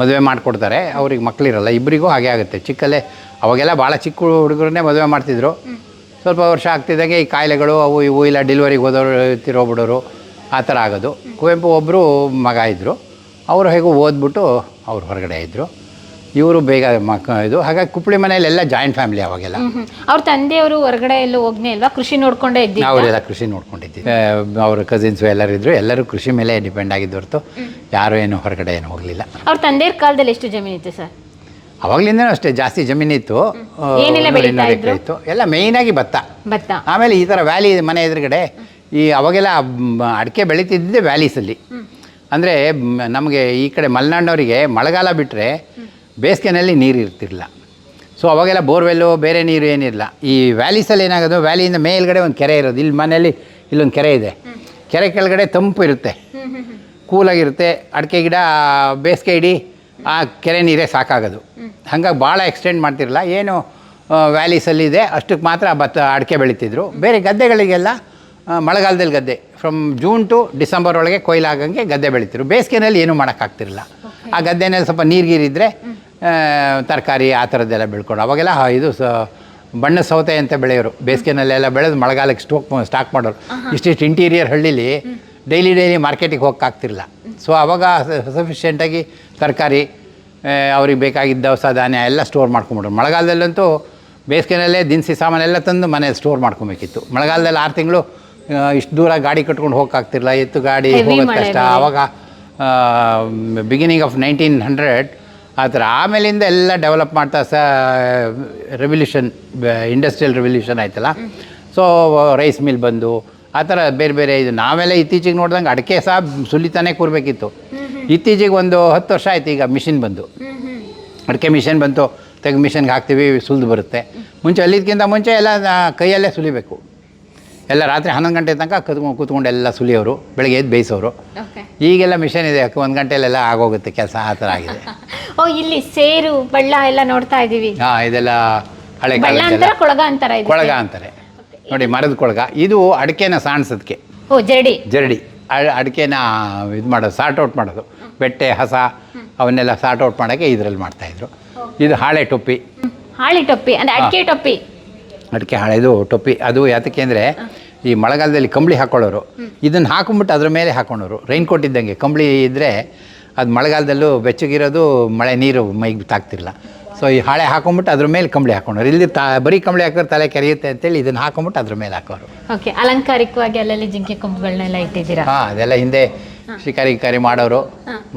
ಮದುವೆ ಮಾಡಿಕೊಡ್ತಾರೆ, ಅವ್ರಿಗೆ ಮಕ್ಕಳಿರಲ್ಲ ಇಬ್ಬರಿಗೂ ಹಾಗೆ ಆಗುತ್ತೆ. ಚಿಕ್ಕಲ್ಲೇ, ಅವಾಗೆಲ್ಲ ಭಾಳ ಚಿಕ್ಕ ಹುಡುಗರನ್ನೇ ಮದುವೆ ಮಾಡ್ತಿದ್ರು. ಸ್ವಲ್ಪ ವರ್ಷ ಆಗ್ತಿದ್ದಂಗೆ ಈ ಕಾಯಿಲೆಗಳು, ಅವು ಇವು, ಇಲ್ಲ ಡೆಲಿವರಿಗೆ ಹೋದವರು ತಿರೋಗ್ಬಿಡೋರು ಆ ಥರ ಆಗೋದು. ಕುವೆಂಪು ಒಬ್ಬರು ಮಗ ಇದ್ದರು ಅವರು ಹೇಗೂ ಓದ್ಬಿಟ್ಟು ಅವ್ರು ಹೊರಗಡೆ ಇದ್ದರು ಇವರು ಬೇಗ ಮಕ್ಕ ಇದು ಹಾಗಾಗಿ ಕುಪ್ಪಳಿ ಮನೆಯಲ್ಲೆಲ್ಲ ಜಾಯಿಂಟ್ ಫ್ಯಾಮಿಲಿ ಅವಾಗೆಲ್ಲ. ಅವ್ರ ತಂದೆಯವರು ಹೊರಗಡೆ ಎಲ್ಲೂ ಹೋಗ್ನೇ ಇಲ್ವಾ? ಕೃಷಿ ನೋಡ್ಕೊಂಡೇ ಇದ್ದೀವಿ ಅವರೆಲ್ಲ ಕೃಷಿ ನೋಡ್ಕೊಂಡಿದ್ದೀವಿ. ಅವ್ರ ಕಸಿನ್ಸ್ ಎಲ್ಲರೂ ಇದ್ದರು ಎಲ್ಲರೂ ಕೃಷಿ ಮೇಲೆ ಡಿಪೆಂಡ್ ಆಗಿದ್ದು ಹೊರತು ಯಾರು ಏನು ಹೊರಗಡೆ ಏನು ಹೋಗಲಿಲ್ಲ. ಅವ್ರ ತಂದೆಯ ಕಾಲದಲ್ಲಿ ಎಷ್ಟು ಜಮೀನಿತ್ತು ಸರ್? ಅವಾಗಲಿಂದ ಅಷ್ಟೇ ಜಾಸ್ತಿ ಜಮೀನಿತ್ತು ಇದ್ರು? ಇತ್ತು. ಎಲ್ಲ ಮೇಯ್ನಾಗಿ ಭತ್ತ. ಭತ್ತ. ಆಮೇಲೆ ಈ ಥರ ವ್ಯಾಲಿ ಮನೆ ಎದುರುಗಡೆ ಈ ಅವಾಗೆಲ್ಲ ಅಡಿಕೆ ಬೆಳೀತಿದ್ದೆ ವ್ಯಾಲೀಸಲ್ಲಿ ಅಂದರೆ ನಮಗೆ ಈ ಕಡೆ ಮಲೆನಾಡಿನವರಿಗೆ ಮಳೆಗಾಲ ಬಿಟ್ಟರೆ ಬೇಸಿಗೆನಲ್ಲಿ ನೀರು ಇರ್ತಿರಲಿಲ್ಲ. ಸೊ ಅವಾಗೆಲ್ಲ ಬೋರ್ವೆಲ್ಲು, ಬೇರೆ ನೀರು ಏನಿರಲ್ಲ ಈ ವ್ಯಾಲೀಸಲ್ಲಿ ಏನಾಗೋದು, ವ್ಯಾಲಿಯಿಂದ ಮೇಲ್ಗಡೆ ಒಂದು ಕೆರೆ ಇರೋದು. ಇಲ್ಲಿ ಮನೆಯಲ್ಲಿ ಇಲ್ಲೊಂದು ಕೆರೆ ಇದೆ. ಕೆರೆ ಕೆಳಗಡೆ ತಂಪು ಇರುತ್ತೆ. ಕೂಲಾಗಿರುತ್ತೆ. ಅಡಿಕೆ ಗಿಡ, ಬೇಸಿಗೆ ಇಡೀ ಆ ಕೆರೆ ನೀರೇ ಸಾಕಾಗೋದು. ಹಾಗಾಗಿ ಭಾಳ ಎಕ್ಸ್ಟೆಂಡ್ ಮಾಡ್ತಿರಲ್ಲ ಏನು ವ್ಯಾಲೀಸಲ್ಲಿ ಇದೆ. ಅಷ್ಟಕ್ಕೆ ಮಾತ್ರ ಭತ್ತ ಅಡಿಕೆ ಬೆಳೀತಿದ್ರು. ಬೇರೆ ಗದ್ದೆಗಳಿಗೆಲ್ಲ ಮಳೆಗಾಲದಲ್ಲಿ ಗದ್ದೆ. ಫ್ರಮ್ ಜೂನ್ ಟು ಡಿಸೆಂಬರ್ ಒಳಗೆ ಕೊಯ್ಲಾಗಂಗೆ ಗದ್ದೆ ಬೆಳೀತಿರು ಬೇಸಿಗೆನಲ್ಲಿ ಏನೂ ಮಾಡೋಕ್ಕಾಗ್ತಿರಲಿಲ್ಲ. ಆ ಗದ್ದೆನಲ್ಲಿ ಸ್ವಲ್ಪ ನೀರು ಗೀರಿದ್ರೆ ತರಕಾರಿ ಆ ಥರದ್ದೆಲ್ಲ ಬೆಳ್ಕೊಂಡು ಅವಾಗೆಲ್ಲ ಇದು ಸ ಬಣ್ಣ ಸೌತೆ ಅಂತ ಬೆಳೆಯೋರು. ಬೇಸಿಗೆನಲ್ಲೆಲ್ಲ ಬೆಳೆದು ಮಳೆಗಾಲಕ್ಕೆ ಸ್ಟೋಕ್ ಸ್ಟಾಕ್ ಮಾಡೋರು. ಇಷ್ಟಿಷ್ಟು ಇಂಟೀರಿಯರ್ ಹಳ್ಳಿಲಿ ಡೈಲಿ ಡೈಲಿ ಮಾರ್ಕೆಟಿಗೆ ಹೋಗೋಕ್ಕಾಗ್ತಿರಲಿಲ್ಲ ಸೊ ಅವಾಗ ಸಫಿಷಿಯೆಂಟಾಗಿ ತರಕಾರಿ ಅವ್ರಿಗೆ ಬೇಕಾಗಿದ್ದ ದವಸ ಧಾನ್ಯ ಎಲ್ಲ ಸ್ಟೋರ್ ಮಾಡ್ಕೊಂಬಿಟ್ರು. ಮಳೆಗಾಲದಲ್ಲಂತೂ ಬೇಸಿಗೆನಲ್ಲೇ ದಿನಸಿ ಸಾಮಾನೆಲ್ಲ ತಂದು ಮನೇಲಿ ಸ್ಟೋರ್ ಮಾಡ್ಕೊಬೇಕಿತ್ತು. ಮಳೆಗಾಲದಲ್ಲಿ ಆರು ತಿಂಗಳು ಇಷ್ಟು ದೂರ ಗಾಡಿ ಕಟ್ಕೊಂಡು ಹೋಗೋಕ್ಕಾಗ್ತಿರಲಿಲ್ಲ ಎತ್ತು ಗಾಡಿ ಹೋಗೋದು ಕಷ್ಟ. ಆವಾಗ ಬಿಗಿನಿಂಗ್ ಆಫ್ ನೈನ್ಟೀನ್ ಹಂಡ್ರೆಡ್ ಆ ಥರ ಆಮೇಲಿಂದ ಎಲ್ಲ ಡೆವಲಪ್ ಮಾಡ್ತಾ ಸ ರೆವಲ್ಯೂಷನ್ ಇಂಡಸ್ಟ್ರಿಯಲ್ ರೆವಲ್ಯೂಷನ್ ಆಯ್ತಲ್ಲ? ಸೊ ರೈಸ್ ಮಿಲ್ ಬಂದು ಆ ಥರ ಬೇರೆ ಬೇರೆ ಇದು ನಾವೆಲ್ಲ ಇತ್ತೀಚೆಗೆ ನೋಡ್ದಂಗೆ ಅಡಿಕೆ ಸಹ ಸುಲಿತಾನೆ ಕೂರಬೇಕಿತ್ತು. ಇತ್ತೀಚೆಗೆ ಒಂದು ಹತ್ತು ವರ್ಷ ಆಯ್ತು ಈಗ ಮಿಷಿನ್ ಬಂದು. ಅಡಿಕೆ ಮಿಷಿನ್ ಬಂತು ತೆಗ್ದು ಮಿಷಿನ್ಗೆ ಹಾಕ್ತೀವಿ ಸುಲಿದು ಬರುತ್ತೆ. ಮುಂಚೆ ಅಲ್ಲಿದ್ಕಿಂತ ಮುಂಚೆ ಎಲ್ಲ ಕೈಯಲ್ಲೇ ಸುಲಿಬೇಕು. ಎಲ್ಲ ರಾತ್ರಿ ಹನ್ನೊಂದು ಗಂಟೆ ತನಕ ಕೂತ್ಕೊಂಡು ಕೂತ್ಕೊಂಡು ಎಲ್ಲ ಸುಲಿಯೋರು ಬೆಳಗ್ಗೆ ಎದ್ದು ಬೇಯಿಸೋರು. ಈಗೆಲ್ಲ ಮಿಷನ್ ಇದೆ ಒಂದು ಗಂಟೆಲೆಲ್ಲ ಆಗೋಗುತ್ತೆ ಕೆಲಸ ಆ ಥರ ಆಗಿದೆ. ಓ ಇಲ್ಲಿ ಸೇರು ಬಳ್ಳ ಎಲ್ಲ ನೋಡ್ತಾ ಇದ್ದೀವಿ. ಹಾಂ ಇದೆಲ್ಲ ಹಳೆ ಬಳ್ಳ ಕಾಲದ್ದೆಲ್ಲ. ಅಂತಾರ ಕೊಳಗ ಅಂತಾರೆ ಕೊಳಗ ಅಂತಾರೆ. ನೋಡಿ ಮರದ ಕೊಳಗ. ಇದು ಅಡಿಕೆನ ಸಾಣಿಸೋದಕ್ಕೆ. ಓ ಜರಡಿ. ಜರಡಿ. ಅಡಿಕೆನ ಇದು ಮಾಡೋದು ಸಾರ್ಟ್ ಔಟ್ ಮಾಡೋದು. ಬೆಟ್ಟೆ ಹಸ ಅವನ್ನೆಲ್ಲ ಸಾರ್ಟ್ ಔಟ್ ಮಾಡೋಕ್ಕೆ ಇದರಲ್ಲಿ ಮಾಡ್ತಾಯಿದ್ರು ಇದು ಹಾಳೆ ಟೊಪ್ಪಿ. ಹಾಳಿ ಟೊಪ್ಪಿ ಅಂದರೆ ಅಡಿಕೆ ಟೊಪ್ಪಿ. ಅಡಿಕೆ ಹಾಳೆದು ಟೊಪ್ಪಿ ಅದು ಯಾತಕ್ಕೆ ಅಂದರೆ ಈ ಮಳೆಗಾಲದಲ್ಲಿ ಕಂಬಳಿ ಹಾಕೊಳ್ಳೋರು. ಇದನ್ನು ಹಾಕೊಂಬಿಟ್ಟು ಅದ್ರ ಮೇಲೆ ಹಾಕೊಂಡವರು ರೈನ್ ಕೋಟ್ ಇದ್ದಂಗೆ. ಕಂಬಳಿ ಇದ್ದರೆ ಅದು ಮಳೆಗಾಲದಲ್ಲೂ ಬೆಚ್ಚಗಿರೋದು ಮಳೆ ನೀರು ಮೈಗೆ ತಾಕ್ತಿರಲ್ಲ ಸೊ ಈ ಹಾಳೆ ಹಾಕೊಂಡ್ಬಿಟ್ಟು ಅದ್ರ ಮೇಲೆ ಕಂಬಳಿ ಹಾಕೊಂಡ್ರು ಇಲ್ಲಿ ತಾ ಬರೀ ಕಂಬಳಿ ಹಾಕಿದ್ರೆ ತಲೆ ಕೆರೆಯುತ್ತೆ ಅಂತೇಳಿ ಇದನ್ನು ಹಾಕೊಂಬಿಟ್ಟು ಅದ್ರ ಮೇಲೆ ಹಾಕೋರು. ಓಕೆ ಅಲಂಕಾರಿಕವಾಗಿ ಅಲ್ಲಲ್ಲಿ ಜಿಂಕೆ ಕೊಂಬುಗಳನ್ನೆಲ್ಲ ಇಟ್ಟಿದ್ದೀರಾ? ಹಾಂ ಅದೆಲ್ಲ ಹಿಂದೆ ಶಿಕಾರಿ ಗಿಕಾರಿ ಮಾಡೋರು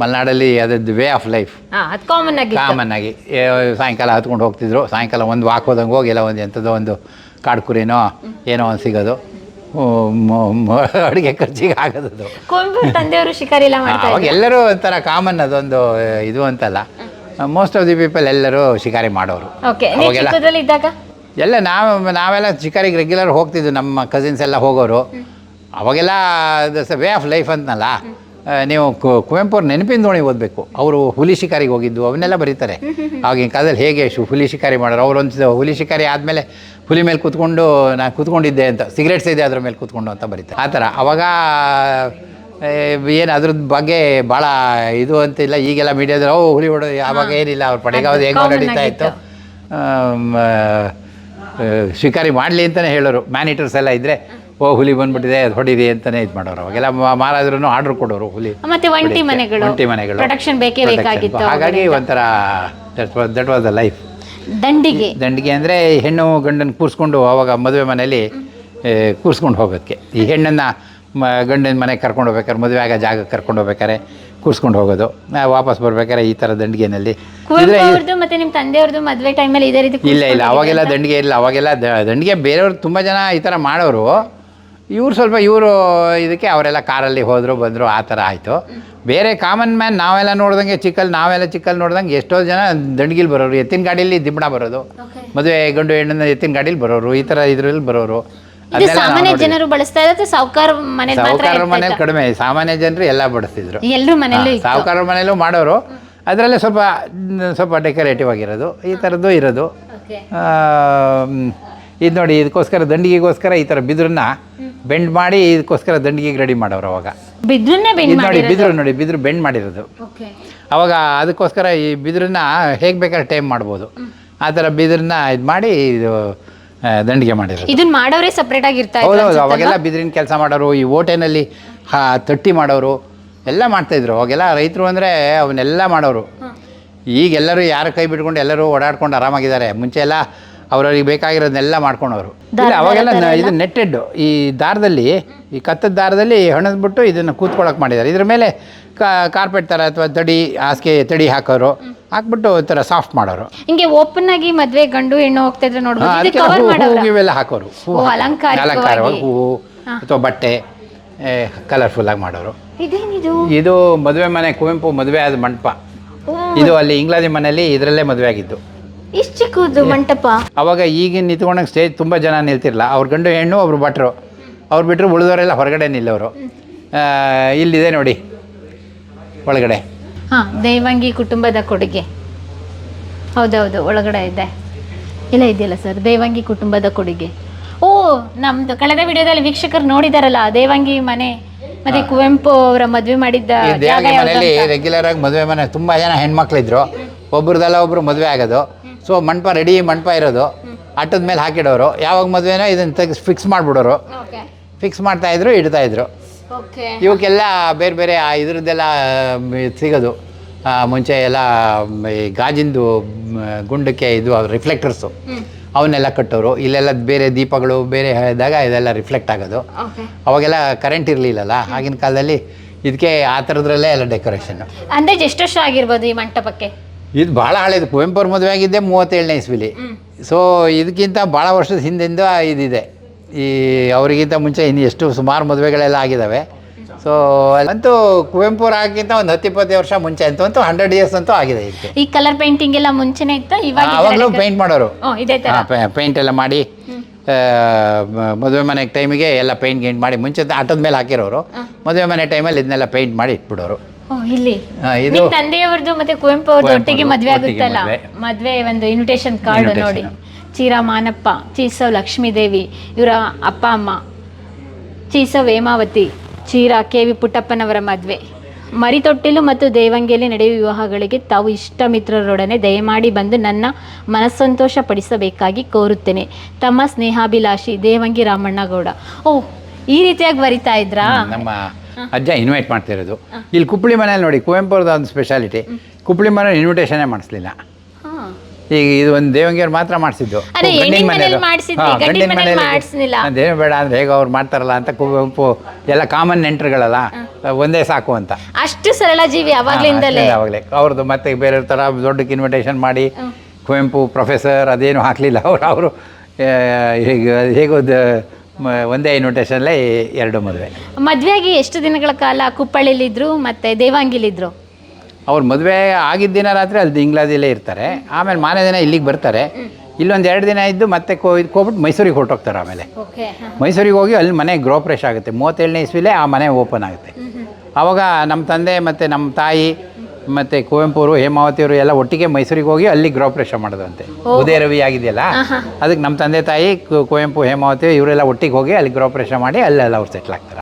ಮಲೆನಾಡಲ್ಲಿ ಅದದ್ದು ವೇ ಆಫ್ ಲೈಫ್ ಕಾಮನ್ ಆಗಿ ಕಾಮನ್ ಆಗಿ. ಸಾಯಂಕಾಲ ಹತ್ಕೊಂಡು ಹೋಗ್ತಿದ್ರು. ಸಾಯಂಕಾಲ ಒಂದು ವಾಕ್ ಹೋದಂಗೆ ಹೋಗಿ ಎಲ್ಲ ಒಂದು ಎಂಥದ್ದೋ ಒಂದು ಕಾಡು ಕುರಿನೋ ಏನೋ ಒಂದು ಸಿಗೋದು. ಅಡುಗೆ ಖರ್ಚಿಗೆ ಆಗೋದು ತಂದೆಯವರು ಶಿಕಾರಿ ಅವಾಗ ಎಲ್ಲರೂ ಒಂಥರ ಕಾಮನ್ ಅದೊಂದು ಇದು ಅಂತಲ್ಲ. ಮೋಸ್ಟ್ ಆಫ್ ದಿ ಪೀಪಲ್ ಎಲ್ಲರೂ ಶಿಕಾರಿ ಮಾಡೋರು. ಎಲ್ಲ ನಾವು ನಾವೆಲ್ಲ ಶಿಕಾರಿಗೆ ರೆಗ್ಯುಲರ್ ಹೋಗ್ತಿದ್ವಿ ನಮ್ಮ ಕಸಿನ್ಸ್ ಎಲ್ಲ ಹೋಗೋರು. ಅವಾಗೆಲ್ಲ ವೇ ಆಫ್ ಲೈಫ್ ಅಂತನಲ್ಲ. ನೀವು ಕುವೆಂಪುರ ಕುವೆಂಪು ಅವ್ರ ನೆನಪಿನ ದೋಣಿ ಓದಬೇಕು. ಅವರು ಹುಲಿ ಶಿಕಾರಿಗೆ ಹೋಗಿದ್ದು ಅವನ್ನೆಲ್ಲ ಬರೀತಾರೆ. ಆಗಿನ ಕಾಲದಲ್ಲಿ ಹೇಗೆ ಶು ಹುಲಿ ಶಿಕಾರಿ ಮಾಡೋರು? ಅವ್ರು ಒಂದು ಹುಲಿ ಶಿಕಾರಿ ಆದಮೇಲೆ ಹುಲಿ ಮೇಲೆ ಕೂತ್ಕೊಂಡು ನಾನು ಕೂತ್ಕೊಂಡಿದ್ದೆ ಅಂತ ಸಿಗರೇಟ್ಸ್ ಇದೆ ಅದ್ರ ಮೇಲೆ ಕೂತ್ಕೊಂಡು ಅಂತ ಬರೀತಾರೆ. ಆ ಥರ. ಅವಾಗ ಏನು ಅದ್ರದ್ದು ಬಗ್ಗೆ ಭಾಳ ಇದು ಅಂತಿಲ್ಲ. ಈಗೆಲ್ಲ ಮೀಡಿಯಾದಲ್ಲಿ ಓ ಹುಲಿ ಹೊಡೋ ಆವಾಗ ಏನಿಲ್ಲ ಅವ್ರ ಪಡೆಗಾವ್ದು ಹೆಂಗೆ ನಡೀತಾ ಇತ್ತು. ಶಿಕಾರಿ ಮಾಡಲಿ ಅಂತಲೇ ಹೇಳೋರು. ಮ್ಯಾನಿಟರ್ಸ್ ಎಲ್ಲ ಇದ್ದರೆ ಓ ಹುಲಿ ಬಂದ್ಬಿಟ್ಟಿದೆ ಅದು ಹೊಡಿರಿ ಅಂತಾನೆ ಇದು ಮಾಡೋರು ಅವಾಗೆಲ್ಲ. ಮಾರಾದ್ರೂ ಆರ್ಡರ್ ಕೊಡೋರು ಹುಲಿ. ಮತ್ತೆ ಒಂಟಿ. ಮನೆಗಳು. ಒಂಟಿ ಮನೆಗಳು. ಪ್ರೊಟೆಕ್ಷನ್ ಬೇಕೇ ಬೇಕಾಗಿತ್ತು ಹಾಗಾಗಿ ಒಂಥರ ದಟ್ ವಾಸ್ ದ ಲೈಫ್ ದಂಡಿಗೆ. ದಂಡಿಗೆ ಅಂದರೆ ಹೆಣ್ಣು ಗಂಡನ ಕೂರಿಸ್ಕೊಂಡು ಅವಾಗ ಮದುವೆ ಮನೆಯಲ್ಲಿ ಕೂರಿಸ್ಕೊಂಡು ಹೋಗೋದಕ್ಕೆ. ಈ ಹೆಣ್ಣನ್ನು ಮ ಗಂಡನ ಮನೆಗೆ ಕರ್ಕೊಂಡು ಹೋಗ್ಬೇಕಾದ್ರೆ ಮದುವೆ ಆಗೋ ಜಾಗಕ್ಕೆ ಕರ್ಕೊಂಡು ಹೋಗ್ಬೇಕಾರೆ ಕೂರಿಸ್ಕೊಂಡು ಹೋಗೋದು. ವಾಪಸ್ ಬರ್ಬೇಕಾರೆ ಈ ಥರ ದಂಡಿಗೆನಲ್ಲಿ. ಇದ್ರೆ ಮತ್ತೆ ನಿಮ್ಮ ತಂದೆಯವ್ರದ್ದು ಮದುವೆ ಟೈಮಲ್ಲಿ ಇದೇ ರೀತಿ ಇಲ್ಲ ಇಲ್ಲ. ಅವಾಗೆಲ್ಲ ದಂಡಿಗೆ ಇಲ್ಲ. ಅವಾಗೆಲ್ಲ ದಂಡಿಗೆ ಬೇರೆಯವ್ರು ತುಂಬ ಜನ ಈ ಥರ ಮಾಡೋರು. ಇವ್ರು ಸ್ವಲ್ಪ ಇವರು ಇದಕ್ಕೆ ಅವರೆಲ್ಲ ಕಾರಲ್ಲಿ ಹೋದರು ಬಂದರು ಆ ಥರ ಆಯಿತು. ಬೇರೆ ಕಾಮನ್ ಮ್ಯಾನ್ ನಾವೆಲ್ಲ ನೋಡ್ದಂಗೆ ಚಿಕ್ಕಲ್ಲಿ ನಾವೆಲ್ಲ ಚಿಕ್ಕಲ್ಲಿ ನೋಡ್ದಂಗೆ ಎಷ್ಟೋ ಜನ ದಂಡಿಗಿಲ್ ಬರೋರು. ಎತ್ತಿನ ಗಾಡಿಯಲ್ಲಿ ದಿಬ್ಬಣ ಬರೋದು. ಮದುವೆ ಗಂಡು ಹೆಣ್ಣನ್ನ ಎತ್ತಿನ ಗಾಡೀಲಿ ಬರೋರು. ಈ ಥರ ಇದರಲ್ಲಿ ಬರೋರು. ಸಾಮಾನ್ಯ. ಜನರು ಬಳಸ್ತಾ ಇದ್ರೆ ಸಾವುಕಾರ ಸಾಹುಕಾರ ಮನೇಲಿ ಕಡಿಮೆ. ಸಾಮಾನ್ಯ ಜನರು ಎಲ್ಲ ಬಡಿಸ್ತಿದ್ರು ಎಲ್ಲರೂ ಎಲ್ರೂ ಮನೇಲೂ ಮಾಡೋರು. ಅದರಲ್ಲೇ ಸ್ವಲ್ಪ ಸ್ವಲ್ಪ ಡೆಕೋರೇಟಿವ್ ಆಗಿರೋದು. ಈ ಥರದ್ದು ಇರೋದು. ಇದು ನೋಡಿ ಇದಕ್ಕೋಸ್ಕರ ದಂಡಿಗೆಗೋಸ್ಕರ ಈ ಥರ ಬಿದಿರನ್ನ ಬೆಂಡ್ ಮಾಡಿ ಇದಕ್ಕೋಸ್ಕರ ದಂಡಿಗೆಗೆ ರೆಡಿ ಮಾಡೋರು ಅವಾಗ. ಇದು ನೋಡಿ ಬಿದಿರು ನೋಡಿ ಬಿದಿರು ಬೆಂಡ್ ಮಾಡಿರೋದು. ಅವಾಗ ಅದಕ್ಕೋಸ್ಕರ ಈ ಬಿದಿರನ್ನ ಹೇಗೆ ಬೇಕಾದ್ರೆ ಟೈಮ್ ಮಾಡ್ಬೋದು. ಆ ಥರ ಬಿದಿರನ್ನ ಇದು ಮಾಡಿ ಇದು ದಂಡಿಗೆ ಮಾಡಿರೋದು. ಇದನ್ನ ಮಾಡೋರೇ ಸಪ್ರೇಟ್ ಆಗಿ ಹೌದೌದು? ಅವಾಗೆಲ್ಲ ಬಿದಿರಿನ ಕೆಲಸ ಮಾಡೋರು ಈ ಓಟೆನಲ್ಲಿ ಹಾ ತಟ್ಟಿ ಮಾಡೋರು ಎಲ್ಲ ಮಾಡ್ತಾಯಿದ್ರು ಅವಾಗೆಲ್ಲ ರೈತರು ಅಂದರೆ ಅವನ್ನೆಲ್ಲ ಮಾಡೋರು. ಈಗೆಲ್ಲರೂ ಯಾರ ಕೈ ಬಿಟ್ಕೊಂಡು ಎಲ್ಲರೂ ಓಡಾಡ್ಕೊಂಡು ಆರಾಮಾಗಿದ್ದಾರೆ. ಮುಂಚೆ ಎಲ್ಲ ಅವ್ರವ್ರಿಗೆ ಬೇಕಾಗಿರೋದನ್ನೆಲ್ಲ ಮಾಡ್ಕೊಂಡವರು. ಇಲ್ಲ ಅವಾಗೆಲ್ಲ ನ- ಇದು ನೆಟ್ಟೆಡ್ ಈ ದಾರದಲ್ಲಿ ಈ ಕತ್ತದ ದಾರದಲ್ಲಿ ಹೆಣದ್ಬಿಟ್ಟು ಇದನ್ನು ಕೂತ್ಕೊಳ್ಳೋಕೆ ಮಾಡಿದ್ದಾರೆ. ಇದ್ರ ಮೇಲೆ ಕಾರ್ಪೆಟ್ ಥರ ಅಥವಾ ತಡಿ ಹಾಸಿಗೆ ತಡಿ ಹಾಕೋರು ಹಾಕ್ಬಿಟ್ಟು ಒಂಥರ ಸಾಫ್ಟ್ ಮಾಡೋರು. ಹಿಂಗೆ ಓಪನ್ ಆಗಿ ಮದುವೆ ಗಂಡು ಹೆಣ್ಣು ಹೋಗ್ತಾ ಇದ್ರೆ ಹಾ, ನೋಡ್ಬೋದು ಇದು ಅದಕ್ಕೆ ಕವರ್ ಹೂ ಮಾಡೋರ ಇವೆಲ್ಲ ಹಾಕೋರು. ಹೂ ಓ, ಹಾಕೋರು. ಅಲಂಕಾರಿಕವಾಗಿ. ಅಲಂಕಾರವಾಗಿ ಹೂವು ಅಥವಾ ಬಟ್ಟೆ ಕಲರ್ಫುಲ್ಲಾಗಿ ಮಾಡೋರು. ಇದೇನಿದು? ಇದು ಮದುವೆ ಮನೆ ಕುವೆಂಪು ಮದುವೆ ಆದ ಮಂಟಪ. ಓ, ಇದು ಅಲ್ಲಿ ಇಂಗ್ಲಾದಿ ಮನೆಯಲ್ಲಿ ಇದರಲ್ಲೇ ಮದುವೆ ಆಗಿದ್ದು. ಇಷ್ಟ್ ಚಿಕ್ಕದು ಮಂಟಪ. ಅವಾಗ ಈಗಿನ ನಿಂತ್ಕೊಂಡಂಗೆ ಸ್ಟೇಜ್ ತುಂಬ ಜನ ನಿಲ್ತಿರಲ್ಲ ಅವ್ರ ಗಂಡು ಹೆಣ್ಣು ಒಬ್ರು ಭಟ್ರು. ಅವ್ರು ಬಿಟ್ಟರು ಉಳಿದವರೆಲ್ಲ ಹೊರಗಡೆ ನಿಲ್ಲವರು ಇಲ್ಲಿದೆ ನೋಡಿ ಒಳಗಡೆ. ಹಾ ದೇವಂಗಿ ಕುಟುಂಬದ ಕೊಡುಗೆ. ಹೌದೌದು ಒಳಗಡೆ ಇದೆ. ಇಲ್ಲ ಇದೆಯಲ್ಲ ಸರ್ ದೇವಂಗಿ ಕುಟುಂಬದ ಕೊಡುಗೆ. ಓ ನಮ್ದು ಕಳೆದ ವಿಡಿಯೋದಲ್ಲಿ ವೀಕ್ಷಕರು ನೋಡಿದಾರಲ್ಲ ದೇವಂಗಿ ಮನೆ ಮತ್ತೆ ಕುವೆಂಪು ಅವರ ಮದುವೆ ಮಾಡಿದ್ದ ದೇವಗಿ ಮನೆಯಲ್ಲಿ. ರೆಗ್ಯುಲರ್ ಆಗಿ ಮದುವೆ ಮನೆ ತುಂಬ ಜನ ಹೆಣ್ಮಕ್ಳಿದ್ರು. ಒಬ್ರದಲ್ಲ ಒಬ್ರು ಮದುವೆ ಆಗೋದು. ಸೊ ಮಂಟಪ ರೆಡಿ ಮಂಟಪ ಇರೋದು. ಆಟದ ಮೇಲೆ ಹಾಕಿಡೋರು. ಯಾವಾಗ ಮದುವೆನೋ ಇದನ್ನು ತೆಗೆದು ಫಿಕ್ಸ್ ಮಾಡಿಬಿಡೋರು. ಫಿಕ್ಸ್ ಮಾಡ್ತಾಯಿದ್ರು ಇಡ್ತಾಯಿದ್ರು ಇದ್ರು ಇವಕ್ಕೆಲ್ಲ ಬೇರೆ ಬೇರೆ ಆ ಇದ್ರದ್ದೆಲ್ಲ ಸಿಗೋದು. ಮುಂಚೆ ಎಲ್ಲ ಈ ಗಾಜಿಂದು ಗುಂಡಕ್ಕೆ ಇದು ರಿಫ್ಲೆಕ್ಟರ್ಸು ಅವನ್ನೆಲ್ಲ ಕಟ್ಟೋರು. ಇಲ್ಲೆಲ್ಲ ಬೇರೆ ದೀಪಗಳು ಬೇರೆ ಇದ್ದಾಗ ಇದೆಲ್ಲ ರಿಫ್ಲೆಕ್ಟ್ ಆಗೋದು. ಅವಾಗೆಲ್ಲ ಕರೆಂಟ್ ಇರಲಿಲ್ಲಲ್ಲ ಆಗಿನ ಕಾಲದಲ್ಲಿ ಇದಕ್ಕೆ ಆ ಥರದ್ರಲ್ಲೇ ಎಲ್ಲ ಡೆಕೋರೇಷನ್ ಅಂದಾಜ್ ಎಷ್ಟು ವರ್ಷ ಆಗಿರ್ಬೋದು ಈ ಮಂಟಪಕ್ಕೆ? ಇದು ಭಾಳ ಹಳೇದು. ಕುವೆಂಪುರ ಮದುವೆ ಆಗಿದ್ದೆ ಮೂವತ್ತೇಳನೇ ಇಸ್ವಿಲಿ. ಸೊ ಇದಕ್ಕಿಂತ ಭಾಳ ವರ್ಷದ ಹಿಂದಿಂದ ಇದಿದೆ. ಈ ಅವರಿಗಿಂತ ಮುಂಚೆ ಇನ್ನು ಎಷ್ಟು ಸುಮಾರು ಮದುವೆಗಳೆಲ್ಲ ಆಗಿದ್ದಾವೆ ಸೊ ಅಂತೂ ಕುವೆಂಪು ಆಗಿಂತ ಒಂದು ಹತ್ತು ಇಪ್ಪತ್ತು ವರ್ಷ ಮುಂಚೆ ಅಂತೂ ಅಂತೂ ಹಂಡ್ರೆಡ್ ಇಯರ್ಸ್ ಅಂತೂ ಆಗಿದೆ ಇದಕ್ಕೆ. ಈ ಕಲರ್ ಪೇಂಟಿಂಗ್ ಎಲ್ಲ ಮುಂಚೆನೇ ಇತ್ತು? ಇವಾಗ ಆವಾಗಲೂ ಪೇಂಟ್ ಮಾಡೋರು. ಪೇಂಟ್ ಎಲ್ಲ ಮಾಡಿ ಮದುವೆ ಮನೆ ಟೈಮಿಗೆ ಎಲ್ಲ ಪೇಂಟ್ ಗೇಂಟ್ ಮಾಡಿ ಮುಂಚೆ ಆಟದ ಮೇಲೆ ಹಾಕಿರೋರು. ಮದುವೆ ಮನೆ ಟೈಮಲ್ಲಿ ಇದನ್ನೆಲ್ಲ ಪೇಂಟ್ ಮಾಡಿ ಇಟ್ಬಿಡೋರು. ಇಲ್ಲಿ. ಇದು ನಿಮ್ ತಂದೆಯವ್ರದ್ದು ಮತ್ತೆ ಕುವೆಂಪು ಅವ್ರದ್ದು ಕುವೆಂಪು ಒಟ್ಟಿಗೆ ಅವ್ರದ್ದು ಮದ್ವೆ ಒಟ್ಟಿಗೆ ಆಗುತ್ತಲ್ಲ? ಮದ್ವೆ. ಮದ್ವೆ ಒಂದು ಇನ್ವಿಟೇಷನ್ ಕಾರ್ಡ್ Invitation. ನೋಡಿ. ಚೀರಾ ಮಾನಪ್ಪ ಚೀಸವ್ ಲಕ್ಷ್ಮೀದೇವಿ ಇವರ ಅಪ್ಪ ಅಮ್ಮ ಚೀಸವ್ ಹೇಮಾವತಿ ಚೀರಾ ಕೆ ವಿ ಪುಟ್ಟಪ್ಪನವರ ಮದುವೆ. ಮರಿತೊಟ್ಟಿಲು ಮತ್ತು ದೇವಂಗಿಯಲ್ಲಿ ನಡೆಯುವ ವಿವಾಹಗಳಿಗೆ ತಾವು ಇಷ್ಟ ಮಿತ್ರರೊಡನೆ ದಯಮಾಡಿ ಬಂದು ನನ್ನ ಮನಸ್ಸಂತೋಷ ಪಡಿಸಬೇಕಾಗಿ ಕೋರುತ್ತೇನೆ. ತಮ್ಮ ಸ್ನೇಹಾಭಿಲಾಷಿ ದೇವಂಗಿ ರಾಮಣ್ಣಗೌಡ. ಓ ಈ ರೀತಿಯಾಗಿ ಬರಿತಾ ಇದ್ರಾ? ನಮ್ಮ ಅಜ್ಜ ಇನ್ವೈಟ್ ಮಾಡ್ತಿರೋದು ಇಲ್ಲಿ ಕುಪ್ಪಳಿ ಮನೇಲಿ ನೋಡಿ ಕುವೆಂಪು ಅವ್ರದ್ದು ಒಂದು ಸ್ಪೆಷಾಲಿಟಿ ಕುಪ್ಪಳಿ ಮನೆ ಇನ್ವಿಟೇಷನೇ ಮಾಡಿಸ್ಲಿಲ್ಲ. ಈಗ ಇದು ಒಂದು ದೇವಂಗಿಯವ್ರು ಮಾತ್ರ ಮಾಡಿಸಿದ್ದು. ಗಂಡಿನ ಮನೇಲಿ ಅದೇನು ಬೇಡ ಅಂದ್ರೆ ಹೇಗೆ ಅವ್ರು ಮಾಡ್ತಾರಲ್ಲ ಅಂತ ಕುವೆಂಪು ಎಲ್ಲ ಕಾಮನ್ ನೆಂಟರುಗಳಲ್ಲ ಒಂದೇ ಸಾಕು ಅಂತ. ಅಷ್ಟು ಸರಳ ಜೀವಿ ಅವಾಗ್ಲಿಂದಲೇ. ಅವಾಗಲೇ. ಅವ್ರದ್ದು ಮತ್ತೆ ಬೇರೆ ಥರ ದೊಡ್ಡಕ್ಕೆ ಇನ್ವಿಟೇಷನ್ ಮಾಡಿ ಕುವೆಂಪು ಪ್ರೊಫೆಸರ್ ಅದೇನು ಹಾಕಲಿಲ್ಲ. ಅವರು ಅವರು ಹೇಗೆ ಹೇಗೋ ಮ- ಒಂದೇ ಇನ್ವಿಟೇಷನ್ಲೇ ಎರಡು ಮದುವೆ. ಮದುವೆಯಾಗಿ ಎಷ್ಟು ದಿನಗಳ ಕಾಲ ಕುಪ್ಪಳ್ಳಿಲಿದ್ರು ಮತ್ತೆ ದೇವಾಂಗಿಲಿದ್ರು? ಅವ್ರು ಮದುವೆ ಆಗಿದ್ದ ದಿನ ರಾತ್ರಿ ಅಲ್ಲಿ ಇಂಗ್ಲಾದಿಲ್ಲೇ ಇರ್ತಾರೆ. ಆಮೇಲೆ ಮಾನೇ ದಿನ ಇಲ್ಲಿಗೆ ಬರ್ತಾರೆ. ಇಲ್ಲೊಂದು ಎರಡು ದಿನ ಇದ್ದು ಮತ್ತೆ ಕೋ ಹೋಗ್ಬಿಟ್ಟು ಮೈಸೂರಿಗೆ ಹೊರಟೋಗ್ತಾರೆ ಆಮೇಲೆ. ಓಕೆ ಮೈಸೂರಿಗೆ ಹೋಗಿ ಅಲ್ಲಿ ಮನೆ ಗೃಹ ಪ್ರವೇಶ ಆಗುತ್ತೆ. ಮೂವತ್ತೇಳನೇ ಇಸ್ವಿಲೇ ಆ ಮನೆ ಓಪನ್ ಆಗುತ್ತೆ. ಆವಾಗ ನಮ್ಮ ತಂದೆ ಮತ್ತು ನಮ್ಮ ತಾಯಿ ಮತ್ತು ಕುವೆಂಪು ಅವರು ಹೇಮಾವತಿ ಅವರು ಎಲ್ಲ ಒಟ್ಟಿಗೆ ಮೈಸೂರಿಗೆ ಹೋಗಿ ಅಲ್ಲಿ ಗೃಹ ಪ್ರವೇಶ ಮಾಡೋದಂತೆ ಉದಯ ರವಿ ಆಗಿದೆಯಲ್ಲ? ಅದಕ್ಕೆ ನಮ್ಮ ತಂದೆ ತಾಯಿ ಕುವೆಂಪು ಹೇಮಾವತಿ ಇವರೆಲ್ಲ ಒಟ್ಟಿಗೆ ಹೋಗಿ ಅಲ್ಲಿ ಗೃಹ ಪ್ರವೇಶ ಮಾಡಿ ಅಲ್ಲೆಲ್ಲ ಅವ್ರು ಸೆಟ್ಲ್ ಆಗ್ತಾರೆ.